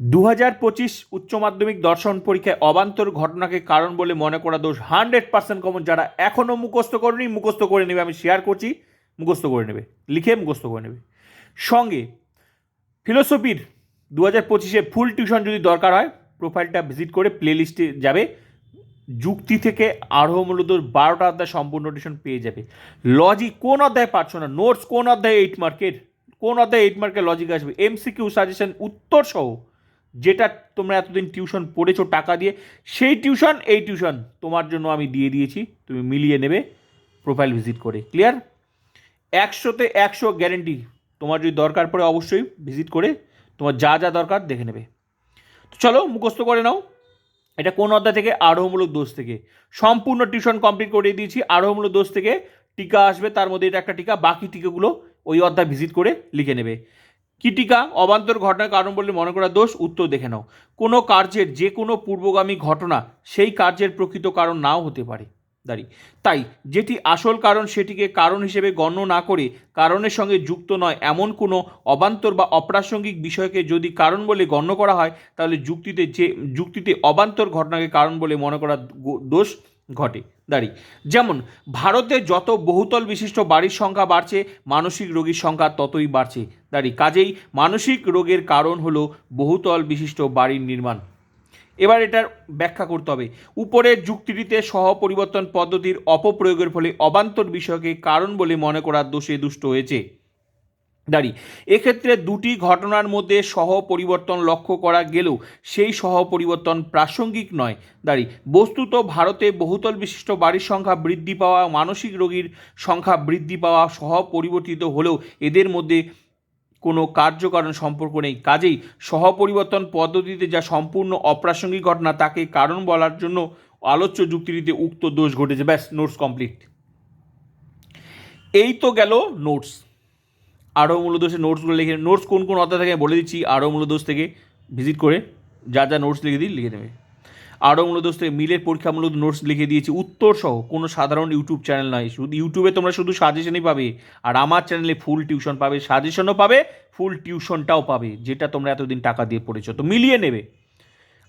দু হাজার পঁচিশ উচ্চ মাধ্যমিক দর্শন পরীক্ষায় অবান্তর ঘটনাকে কারণ বলে মনে করা দোষ হান্ড্রেড পার্সেন্ট কমন যারা এখনও মুখস্থ করেনি, মুখস্থ করে নেবে, আমি শেয়ার করছি, মুখস্থ করে নেবে, লিখে মুখস্থ করে নেবে। সঙ্গে ফিলোসফির দু হাজার পঁচিশে ফুল টিউশন যদি দরকার হয় প্রোফাইলটা ভিজিট করে প্লেলিস্টে যাবে, যুক্তি থেকে আরোহ মূলত বারোটা অধ্যায় সম্পূর্ণ টিউশন পেয়ে যাবে। লজিক কোন অধ্যায় পারছ না? নোটস কোন অধ্যায় এইট মার্কের কোন অধ্যায় এইট মার্কের লজিক আসবে? এমসিকিউ সাজেশন উত্তর সহ যেটা তোমরা এতদিন টিউশন পড়েছো টাকা দিয়ে, সেই টিউশন, এই টিউশন তোমার জন্য আমি দিয়ে দিয়েছি। তুমি মিলিয়ে নেবে প্রোফাইল ভিজিট করে। ক্লিয়ার একশোতে একশো গ্যারেন্টি তোমার যদি দরকার পড়ে অবশ্যই ভিজিট করে, তোমার যা যা দরকার দেখে নেবে। তো চলো, মুখস্থ করে নাও। এটা কোন অধ্যায় থেকে? আরোহমূলক দোষ থেকে। সম্পূর্ণ টিউশন কমপ্লিট করে দিয়েছি। আরোহমূলক দোষ থেকে টিকা আসবে, তার মধ্যে এটা একটা টিকা, বাকি টিকাগুলো ওই অধ্যায় ভিজিট করে লিখে নেবে। কি টিকা অবান্তর ঘটনার কারণ বলে মনে করা দোষ, উত্তর দেখে নাও। কোনো কার্যের যে কোনো পূর্বগামী ঘটনা, সেই কার্যের প্রকৃত কারণ নাও হতে পারে। দাঁড়ি। তাই, যেটি আসল কারণ, সেটিকে কারণ হিসেবে গণ্য না করে, কারণের সঙ্গে যুক্ত নয় এমন কোনো অবান্তর বা অপ্রাসঙ্গিক বিষয়কে যদি কারণ বলে গণ্য করা হয়, তাহলে যুক্তিতে যে, যুক্তিতে অবান্তর ঘটনাকে কারণ বলে মনে করা দোষ ঘটে। দাঁড়ি। যেমন, ভারতে যত বহুতল বিশিষ্ট বাড়ির সংখ্যা বাড়ছে, মানসিক রোগীর সংখ্যা ততই বাড়ছে। দাঁড়ি। কাজেই মানসিক রোগের কারণ হলো বহুতল বিশিষ্ট বাড়ির নির্মাণ। এবার এটার ব্যাখ্যা করতে হবে। উপরের যুক্তিটিতে সহ পরিবর্তন পদ্ধতির অপপ্রয়োগের ফলে অবান্তর বিষয়কে কারণ বলে মনে করার দোষে দুষ্ট হয়েছে। দাঁড়ি। এক্ষেত্রে দুটি ঘটনার মধ্যে সহ পরিবর্তন লক্ষ্য করা গেলেও সেই সহ পরিবর্তন প্রাসঙ্গিক নয়। দাঁড়ি, বস্তুত ভারতে বহুতল বিশিষ্ট বাড়ির সংখ্যা বৃদ্ধি পাওয়া, মানসিক রোগীর সংখ্যা বৃদ্ধি পাওয়া সহ পরিবর্তিত হলেও এদের মধ্যে কোনো কার্যকারণ সম্পর্ক নেই। কাজেই সহপরিবর্তন পদ্ধতিতে যা সম্পূর্ণ অপ্রাসঙ্গিক ঘটনা তাকে কারণ বলার জন্য আলোচ্য যুক্তিটিতে উক্ত দোষ ঘটেছে। ব্যাস, নোটস কমপ্লিট। এই তো গেল নোটস। আরও মূলদোষে নোটসগুলো লিখে নোটস কোন কোন অধ্যায় থেকে বলে দিচ্ছি, আরও মূলদোষ থেকে ভিজিট করে যা যা নোটস লিখে দিই, লিখে নেবে। আরও মূলদোষ থেকে মিলের পরীক্ষামূলক নোটস লিখে দিয়েছি, উত্তর সহ, কোনো সাধারণ ইউটিউব চ্যানেল নয়। শুধু ইউটিউবে তোমরা শুধু সাজেশনই পাবে, আর আমার চ্যানেলে ফুল টিউশন পাবে সাজেশনও পাবে ফুল টিউশনটাও পাবে, যেটা তোমরা এতদিন টাকা দিয়ে পড়েছো। তো মিলিয়ে নেবে।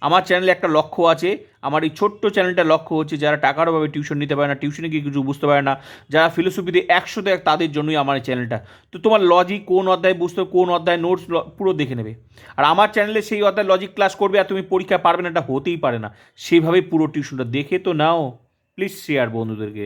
আমার চ্যানেলে একটা লক্ষ্য আছে। আমার এই ছোট্ট চ্যানেলটা লক্ষ্য হচ্ছে যারা টাকার অভাবে টিউশন নিতে পারে না টিউশনে গিয়ে কিছু বুঝতে পারে না, যারা ফিলোসফিতে একশোতে এক তাদের জন্যই আমার এই চ্যানেলটা তো তোমার লজিক কোন অধ্যায় বুঝতে কোন অধ্যায় নোটস পুরো দেখে নেবে। আর আমার চ্যানেলে সেই অধ্যায় লজিক ক্লাস করবে আর তুমি পরীক্ষা পারবে না, এটা হতেই পারে না। সেইভাবে পুরো টিউশনটা দেখে তো নাও। প্লিজ শেয়ার বন্ধুদেরকে।